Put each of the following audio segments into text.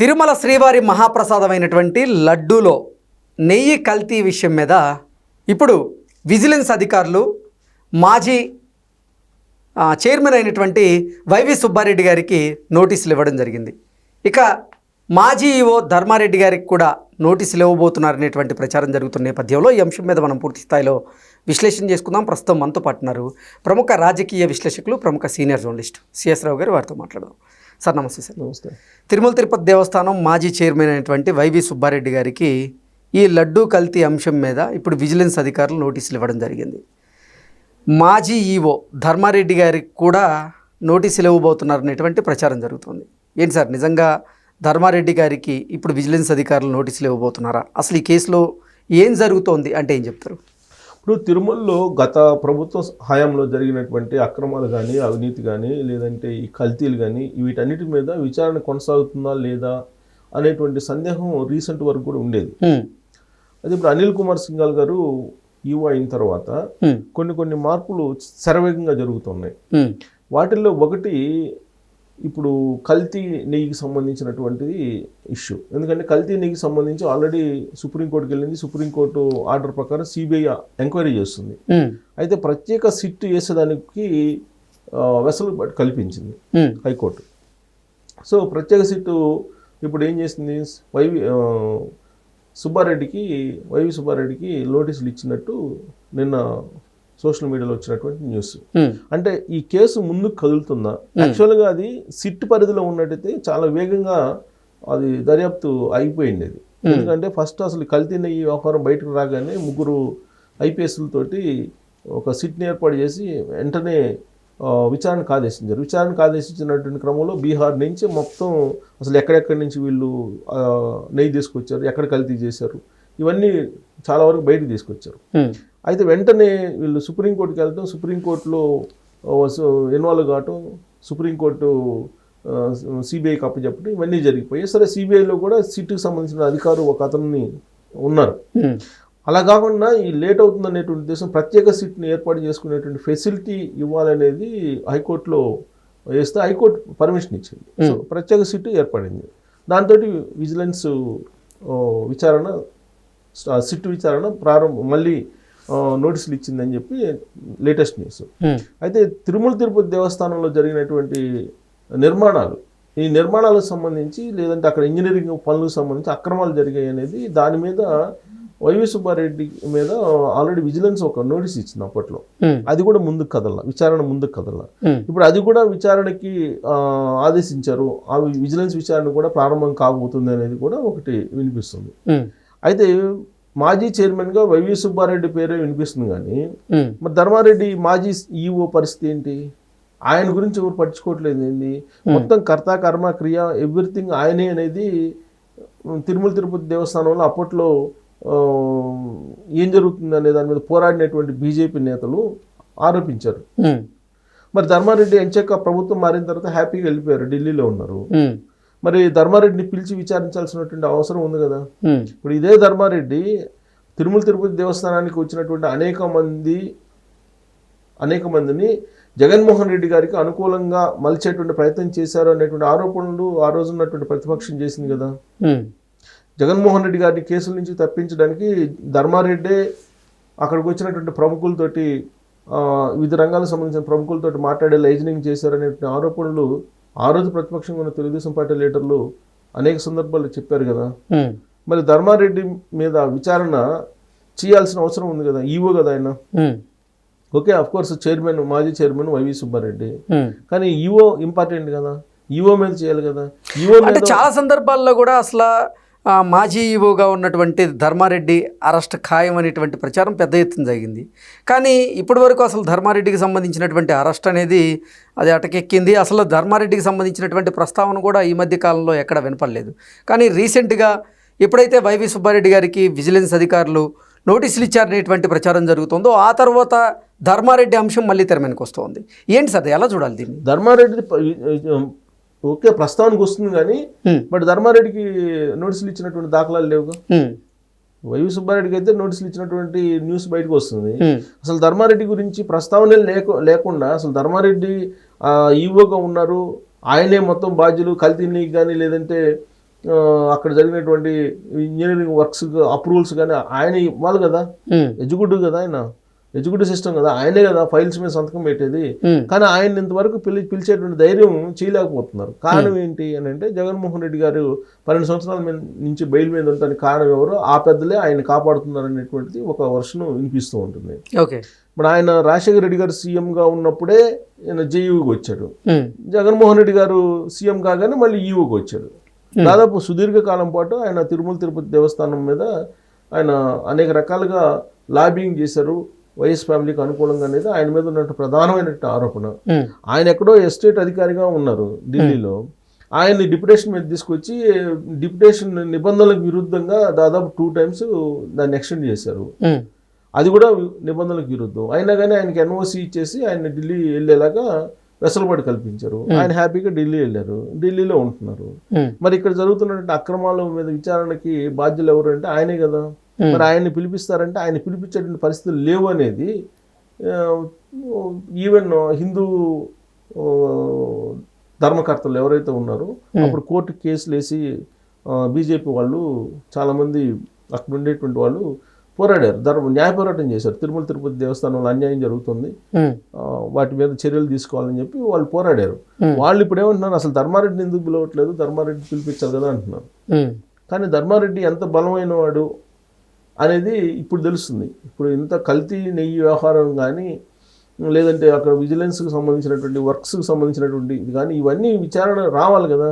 తిరుమల శ్రీవారి మహాప్రసాదమైనటువంటి లడ్డూలో నెయ్యి కల్తీ విషయం మీద ఇప్పుడు విజిలెన్స్ అధికారులు మాజీ చైర్మన్ అయినటువంటి వైవి సుబ్బారెడ్డి గారికి నోటీసులు ఇవ్వడం జరిగింది. ఇక మాజీ ఈవో ధర్మారెడ్డి గారికి కూడా నోటీసులు ఇవ్వబోతున్నారనేటువంటి ప్రచారం జరుగుతున్న నేపథ్యంలో ఈ అంశం మీద మనం పూర్తి స్థాయిలో విశ్లేషణ చేసుకుందాం. ప్రస్తుతం మనతో పాటున్నారు ప్రముఖ రాజకీయ విశ్లేషకులు ప్రముఖ సీనియర్ జర్నలిస్ట్ సిఎస్ రావు గారు వారితో మాట్లాడదాం. సార్ నమస్తే సార్. నమస్తే. తిరుమల తిరుపతి దేవస్థానం మాజీ చైర్మన్ అయినటువంటి వైవి సుబ్బారెడ్డి గారికి ఈ లడ్డూ కల్తీ అంశం మీద ఇప్పుడు విజిలెన్స్ అధికారులు నోటీసులు ఇవ్వడం జరిగింది. మాజీ ఈవో ధర్మారెడ్డి గారికి కూడా నోటీసులు ఇవ్వబోతున్నారనేటువంటి ప్రచారం జరుగుతుంది. ఏంటి సార్ నిజంగా ధర్మారెడ్డి గారికి ఇప్పుడు విజిలెన్స్ అధికారులు నోటీసులు ఇవ్వబోతున్నారా? అసలు ఈ కేసులో ఏం జరుగుతోంది అంటే ఏం చెప్తారు? ఇప్పుడు తిరుమలలో గత ప్రభుత్వ హయాంలో జరిగినటువంటి అక్రమాలు కానీ అవినీతి కానీ లేదంటే ఈ కల్తీలు కానీ వీటన్నిటి మీద విచారణ కొనసాగుతుందా లేదా అనేటువంటి సందేహం రీసెంట్ వరకు కూడా ఉండేది. అది ఇప్పుడు అనిల్ కుమార్ సింఘాల్ గారు ఈవో అయిన తర్వాత కొన్ని కొన్ని మార్పులు శరవేగంగా జరుగుతున్నాయి. వాటిల్లో ఒకటి ఇప్పుడు కల్తీ నెయ్యికి సంబంధించినటువంటిది ఇష్యూ. ఎందుకంటే కల్తీ నెయ్యికి సంబంధించి ఆల్రెడీ సుప్రీంకోర్టుకి వెళ్ళింది. సుప్రీంకోర్టు ఆర్డర్ ప్రకారం సిబిఐ ఎంక్వైరీ చేస్తుంది. అయితే ప్రత్యేక సిట్ వేసేదానికి ఆ, వెసులుబాటు కల్పించింది హైకోర్టు. సో ప్రత్యేక సిట్టు ఇప్పుడు ఏం చేసింది? వైవి సుబ్బారెడ్డికి వైవి సుబ్బారెడ్డికి నోటీసులు ఇచ్చినట్టు నిన్న సోషల్ మీడియాలో వచ్చినటువంటి న్యూస్. అంటే ఈ కేసు ముందుకు కదులుతుందా యాక్చువల్గా అది సిట్ పరిధిలో ఉన్నట్టయితే చాలా వేగంగా అది దర్యాప్తు అయిపోయింది అది. ఎందుకంటే ఫస్ట్ అసలు కల్తీ నెయ్యి వ్యవహారం బయటకు రాగానే ముగ్గురు ఐపీఎస్లతోటి ఒక సిట్ని ఏర్పాటు చేసి వెంటనే ఆ, విచారణకు ఆదేశించారు. విచారణకు ఆదేశించినటువంటి క్రమంలో బీహార్ నుంచి మొత్తం అసలు ఎక్కడెక్కడి నుంచి వీళ్ళు నెయ్యి తీసుకొచ్చారు ఎక్కడ కల్తీ చేశారు ఇవన్నీ చాలా వరకు బయటకు తీసుకొచ్చారు. అయితే వెంటనే వీళ్ళు సుప్రీంకోర్టుకి వెళ్ళటం సుప్రీంకోర్టులో ఇన్వాల్వ్ కావటం సుప్రీంకోర్టు సిబిఐకి అప్పచెప్పడం ఇవన్నీ జరిగిపోయాయి. సరే సిబిఐలో కూడా సిట్కి సంబంధించిన అధికారు ఒక అతన్ని ఉన్నారు. అలా కాకుండా ఈ లేట్ అవుతుందనేటువంటి ఉద్దేశం ప్రత్యేక సిట్ని ఏర్పాటు చేసుకునేటువంటి ఫెసిలిటీ ఇవ్వాలనేది హైకోర్టులో వేస్తే హైకోర్టు పర్మిషన్ ఇచ్చింది. సో ప్రత్యేక సిట్ ఏర్పడింది. దాంతో విజిలెన్స్ విచారణ స్టా- విచారణ ప్రారంభం మళ్ళీ నోటీసులు ఇచ్చిందని చెప్పి లేటెస్ట్ న్యూస్. అయితే తిరుమల తిరుపతి దేవస్థానంలో జరిగినటువంటి నిర్మాణాలు ఈ నిర్మాణాలకు సంబంధించి లేదంటే అక్కడ ఇంజనీరింగ్ పనులకు సంబంధించి అక్రమాలు జరిగాయి అనేది దాని మీద వైవి సుబ్బారెడ్డి మీద ఆల్రెడీ విజిలెన్స్ ఒక నోటీస్ ఇచ్చింది అప్పట్లో. అది కూడా ముందుకు కదల విచారణ ముందుకు కదల ఇప్పుడు అది కూడా విచారణకి ఆదేశించారు. ఆ విజిలెన్స్ విచారణ కూడా ప్రారంభం కాబోతుంది అనేది కూడా ఒకటి వినిపిస్తుంది. అయితే మాజీ చైర్మన్గా వైవి సుబ్బారెడ్డి పేరే వినిపిస్తుంది కానీ మరి ధర్మారెడ్డి మాజీ ఈఓ పరిస్థితి ఏంటి? ఆయన గురించి ఎవరు పట్టించుకోవట్లేదు ఏంది? మొత్తం కర్త కర్మ క్రియ ఎవ్రీథింగ్ ఆయనే అనేది తిరుమల తిరుపతి దేవస్థానంలో అప్పట్లో ఏం జరుగుతుంది అనే దాని మీద పోరాడినటువంటి బీజేపీ నేతలు ఆరోపించారు. మరి ధర్మారెడ్డి ఎంచక్క ప్రభుత్వం మారిన తర్వాత హ్యాపీగా వెళ్ళిపోయారు ఢిల్లీలో ఉన్నారు. మరి ధర్మారెడ్డిని పిలిచి విచారించాల్సినటువంటి అవసరం ఉంది కదా. ఇప్పుడు ఇదే ధర్మారెడ్డి తిరుమల తిరుపతి దేవస్థానానికి వచ్చినటువంటి అనేక మంది అనేక మందిని జగన్మోహన్ రెడ్డి గారికి అనుకూలంగా మలిచేటువంటి ప్రయత్నం చేశారు అనేటువంటి ఆరోపణలు ఆ రోజు ఉన్నటువంటి ప్రతిపక్షం చేసింది కదా. జగన్మోహన్ రెడ్డి గారిని కేసుల నుంచి తప్పించడానికి ధర్మారెడ్డే అక్కడికి వచ్చినటువంటి ప్రముఖులతోటి వివిధ రంగాలకు సంబంధించిన ప్రముఖులతోటి మాట్లాడే లైజనింగ్ చేశారనేటువంటి ఆరోపణలు ఆ రోజు ప్రతిపక్షంగా ఉన్న తెలుగుదేశం పార్టీ లీడర్లు అనేక సందర్భాల్లో చెప్పారు కదా. మరి ధర్మారెడ్డి మీద విచారణ చేయాల్సిన అవసరం ఉంది కదా ఈవో కదా ఆయన? ఓకే అఫ్ కోర్స్ చైర్మన్ మాజీ చైర్మన్ వైవి సుబ్బారెడ్డి. కానీ ఈవో ఇంపార్టెంట్ కదా? ఈవో మీద చేయాలి కదా? ఈవో అంటే చాలా సందర్భాల్లో కూడా అసలు మాజీ ఈవోగా ఉన్నటువంటి ధర్మారెడ్డి అరెస్ట్ ఖాయం అనేటువంటి ప్రచారం పెద్ద ఎత్తున జరిగింది. కానీ ఇప్పటి వరకు అసలు ధర్మారెడ్డికి సంబంధించినటువంటి అరెస్ట్ అనేది అది అటకెక్కింది. అసలు ధర్మారెడ్డికి సంబంధించినటువంటి ప్రస్తావన కూడా ఈ మధ్య కాలంలో ఎక్కడ వినపడలేదు. కానీ రీసెంట్గా ఎప్పుడైతే వైవి సుబ్బారెడ్డి గారికి విజిలెన్స్ అధికారులు నోటీసులు ఇచ్చారనేటువంటి ప్రచారం జరుగుతుందో ఆ తర్వాత ధర్మారెడ్డి అంశం మళ్ళీ తెర వస్తుంది. ఏంటి సార్ ఎలా చూడాలి దీన్ని? ధర్మారెడ్డి ఓకే ప్రస్తావనకు వస్తుంది కానీ బట్ ధర్మారెడ్డికి నోటీసులు ఇచ్చినటువంటి దాఖలాలు లేవుగా వైవి సుబ్బారెడ్డికి అయితే నోటీసులు ఇచ్చినటువంటి న్యూస్ బయటకు వస్తుంది. అసలు ధర్మారెడ్డి గురించి ప్రస్తావన లేక లేకుండా అసలు ధర్మారెడ్డి ఈవోగా ఉన్నారు. ఆయనే మొత్తం బాధ్యులు. కల్తీ నీకు కానీ లేదంటే అక్కడ జరిగినటువంటి ఇంజనీరింగ్ వర్క్స్ అప్రూవల్స్ కానీ ఆయన ఇవ్వాలి కదా. ఎగ్జిక్యూటివ్ కదా ఆయన? ఎగ్జిక్యూటివ్ సిస్టమ్ కదా ఆయనే కదా ఫైల్స్ మీద సంతకం పెట్టేది. కానీ ఆయన ఇంతవరకు పిలి పిలిచేటువంటి ధైర్యం చేయలేకపోతున్నారు. కారణం ఏంటి అని అంటే జగన్మోహన్ రెడ్డి గారు పన్నెండు సంవత్సరాల నుంచి బెయిల్ మీద ఉండటానికి కారణం ఎవరు? ఆ పెద్దలే ఆయన కాపాడుతున్నారు అనేటువంటిది ఒక వర్షను వినిపిస్తూ ఉంటుంది. ఓకే. ఇప్పుడు ఆయన రాజశేఖర రెడ్డి గారు సీఎంగా ఉన్నప్పుడే ఆయన జేయూకి వచ్చాడు. జగన్మోహన్ రెడ్డి గారు సీఎం కాగానే మళ్ళీ ఈవోకి వచ్చాడు. దాదాపు సుదీర్ఘ కాలం పాటు ఆయన తిరుమల తిరుపతి దేవస్థానం మీద ఆయన అనేక రకాలుగా లాబింగ్ చేశారు. వైఎస్ ఫ్యామిలీకి అనుకూలంగా అనేది ఆయన మీద ఉన్నట్టు ప్రధానమైనటువంటి ఆరోపణ. ఆయన ఎక్కడో ఎస్టేట్ అధికారిగా ఉన్నారు ఢిల్లీలో. ఆయన్ని డిప్యుటేషన్ మీద తీసుకొచ్చి డిప్యుటేషన్ నిబంధనలకు విరుద్ధంగా దాదాపు టూ టైమ్స్ దాన్ని ఎక్స్టెండ్ చేశారు. అది కూడా నిబంధనలకు విరుద్ధం. అయినా కానీ ఆయనకి ఎన్ఓసి ఇచ్చేసి ఆయన ఢిల్లీ వెళ్ళేలాగా వెసలుబాటు కల్పించారు. ఆయన హ్యాపీగా ఢిల్లీ వెళ్ళారు. ఢిల్లీలో ఉంటున్నారు. మరి ఇక్కడ జరుగుతున్నటువంటి అక్రమాల మీద విచారణకి బాధ్యులు ఎవరు అంటే ఆయనే కదా. మరి ఆయన్ని పిలిపిస్తారంటే ఆయన పిలిపించేటువంటి పరిస్థితులు లేవు అనేది ఈవెన్ హిందూ ధర్మకర్తలు ఎవరైతే ఉన్నారో అప్పుడు కోర్టు కేసులు వేసి బీజేపీ వాళ్ళు చాలామంది అక్కడ ఉండేటువంటి వాళ్ళు పోరాడారు. ధర్మ న్యాయ పోరాటం చేశారు. తిరుమల తిరుపతి దేవస్థానంలో అన్యాయం జరుగుతుంది. వాటి మీద చర్యలు తీసుకోవాలని చెప్పి వాళ్ళు పోరాడారు. వాళ్ళు ఇప్పుడు ఏమంటున్నారు అసలు ధర్మారెడ్డిని ఎందుకు పిలవట్లేదు? ధర్మారెడ్డి పిలిపించాలి కదా అంటున్నారు. కానీ ధర్మారెడ్డి ఎంత బలమైన వాడు అనేది ఇప్పుడు తెలుస్తుంది. ఇప్పుడు ఇంత కల్తీ నెయ్యి వ్యవహారం కానీ లేదంటే అక్కడ విజిలెన్స్కి సంబంధించినటువంటి వర్క్స్కి సంబంధించినటువంటి ఇది కానీ ఇవన్నీ విచారణ రావాలి కదా.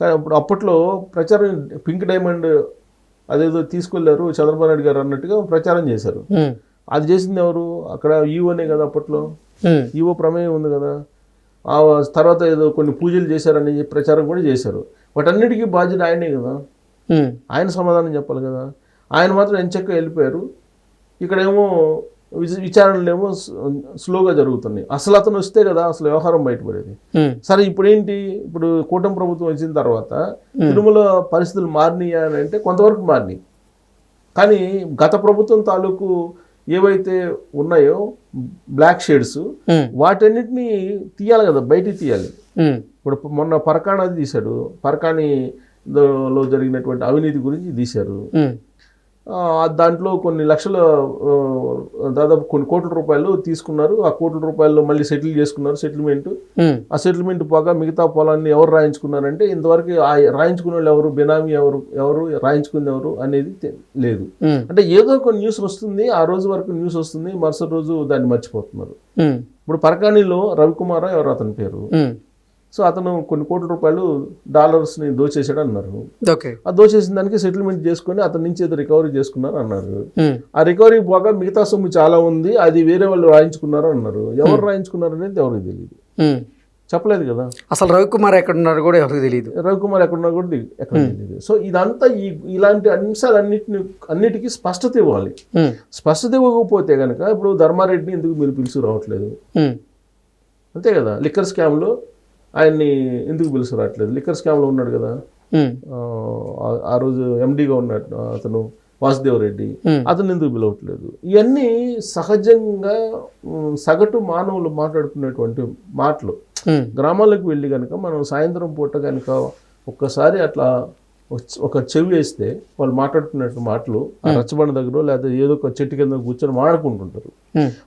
కానీ అప్పుడు అప్పట్లో ప్రచారం పింక్ డైమండ్ అదేదో తీసుకెళ్ళారు చంద్రబాబు నాయుడు గారు అన్నట్టుగా ప్రచారం చేశారు. అది చేసింది ఎవరు? అక్కడ ఈవోనే కదా అప్పట్లో? ఈవో ప్రమేయం ఉంది కదా. ఆ తర్వాత ఏదో కొన్ని పూజలు చేశారని ప్రచారం కూడా చేశారు. వాటన్నిటికీ బాధ్యత ఆయనే కదా. ఆయన సమాధానం చెప్పాలి కదా. ఆయన మాత్రం ఎంచక్క వెళ్ళిపోయారు. ఇక్కడేమో విచ- విచారణలు ఏమో స్లోగా జరుగుతున్నాయి. అసలు అతను వస్తే కదా అసలు వ్యవహారం బయటపడేది. సరే ఇప్పుడు ఏంటి ఇప్పుడు కూటమి ప్రభుత్వం వచ్చిన తర్వాత తిరుమల పరిస్థితులు మారినాయా అని అంటే కొంతవరకు మారినాయి. కానీ గత ప్రభుత్వం తాలూకు ఏవైతే ఉన్నాయో బ్లాక్ షేడ్స్ వాటన్నిటిని తీయాలి కదా బయటికి తీయాలి. ఇప్పుడు మొన్న పరకాణది తీశాడు. పరకాణి దో- లో జరిగినటువంటి అవినీతి గురించి తీశారు. దాంట్లో కొన్ని లక్షల దాదాపు కొన్ని కోట్ల రూపాయలు తీసుకున్నారు. ఆ కోట్ల రూపాయలు మళ్ళీ సెటిల్ చేసుకున్నారు సెటిల్మెంట్. ఆ సెటిల్మెంట్ పోగా మిగతా పొలాన్ని ఎవరు రాయించుకున్నారంటే ఇంతవరకు ఆ రాయించుకున్న వాళ్ళు ఎవరు బినామీ ఎవరు ఎవరు రాయించుకుంది ఎవరు అనేది లేదు. అంటే ఏదో ఒక న్యూస్ వస్తుంది ఆ రోజు వరకు న్యూస్ వస్తుంది మరుసటి రోజు దాన్ని మర్చిపోతున్నారు. ఇప్పుడు పరకాణిలో రవికుమార్ ఎవరు అతని పేరు? సో అతను కొన్ని కోట్ల రూపాయలు డాలర్స్ని దోచేసాడు అన్నారు ఆ దోచేసిన దానికి సెటిల్మెంట్ చేసుకొని అతని నుంచి ఏదో రికవరీ చేసుకున్నారు అన్నారు. ఆ రికవరీ పోగా మిగతా సొమ్ము చాలా ఉంది అది వేరే వాళ్ళు రాయించుకున్నారు అన్నారు. ఎవరు రాయించుకున్నారు అనేది ఎవరికి తెలియదు. చెప్పలేదు కదా. అసలు రవికుమార్ ఎక్కడున్నారో కూడా ఎవరికి తెలియదు రవికుమార్ ఎక్కడున్నా కూడా తెలి- ఎక్కడ తెలియదు సో ఇదంతా ఈ ఇలాంటి అంశాలన్నిటిని అన్నిటికీ స్పష్టత ఇవ్వాలి. స్పష్టత ఇవ్వకపోతే కనుక ఇప్పుడు ధర్మారెడ్డిని ఎందుకు మీరు పిలుచు రావట్లేదు? అంతే కదా. లిక్కర్ స్కామ్లో ఆయన్ని ఎందుకు పిలుచు రావట్లేదు? లిక్కర్ స్కామ్లో ఉన్నాడు కదా. ఆ- రోజు ఎండీగా ఉన్నాడు అతను వాసుదేవ్ రెడ్డి. అతను ఎందుకు పిలవట్లేదు? ఇవన్నీ సహజంగా సగటు మానవులు మాట్లాడుకునేటువంటి మాటలు. గ్రామాలకు వెళ్ళి కనుక మనం సాయంత్రం పూట కనుక ఒక్కసారి అట్లా ఒక- చెవి వేస్తే వాళ్ళు మాట్లాడుకున్నట్టు మాటలు ఆ రచ్చబండ దగ్గర లేదా ఏదో ఒక చెట్టు కింద కూర్చొని మాట్లాడుకుంటుంటారు.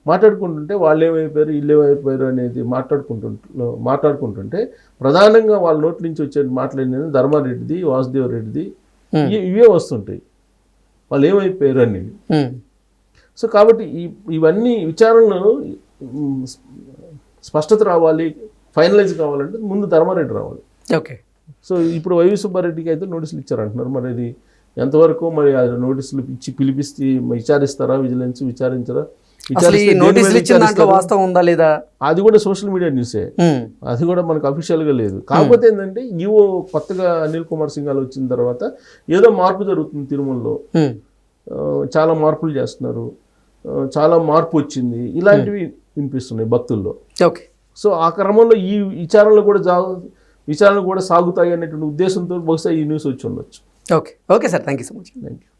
మాట్లాడుకుంటుంటే వాళ్ళు ఏమైపోయారు ఇల్లు ఏమైపోయారు అనేది మాట్లాడుకుంటు మాట్లాడుకుంటుంటే ప్రధానంగా వాళ్ళ నోటి నుంచి వచ్చే మాట్లాడినది ధర్మారెడ్డిది వాసుదేవ్ రెడ్డిది ఇవే వస్తుంటాయి. వాళ్ళు ఏమైపోయారు అనేది సో కాబట్టి ఈ ఇవన్నీ విచారణలు స్పష్టత రావాలి ఫైనలైజ్ కావాలంటే ముందు ధర్మారెడ్డి రావాలి. ఓకే. సో ఇప్పుడు వైవి సుబ్బారెడ్డికి అయితే నోటీసులు ఇచ్చారంటున్నారు. మరి అది ఎంతవరకు మరి నోటీసులు ఇచ్చి పిలిపిస్తే విచారిస్తారా విజిలెన్స్ విచారించరా? వాస్తవం ఉందా లేదా? అది కూడా సోషల్ మీడియా న్యూసే. అది కూడా మనకు అఫీషియల్గా లేదు. కాకపోతే ఏంటంటే ఈవో కొత్తగా అనిల్ కుమార్ సింగాల్ వచ్చిన తర్వాత ఏదో మార్పు జరుగుతుంది తిరుమలలో. చాలా మార్పులు చేస్తున్నారు. చాలా మార్పు వచ్చింది. ఇలాంటివి వినిపిస్తున్నాయి భక్తుల్లో. ఓకే. సో ఆ క్రమంలో ఈ విచారణలు కూడా జా విచారణలు కూడా సాగుతాయి అనేటువంటి ఉద్దేశంతో బహుశా ఈ న్యూస్ వచ్చి ఉండొచ్చు. Okay. Okay sir. Thank you so much. Thank you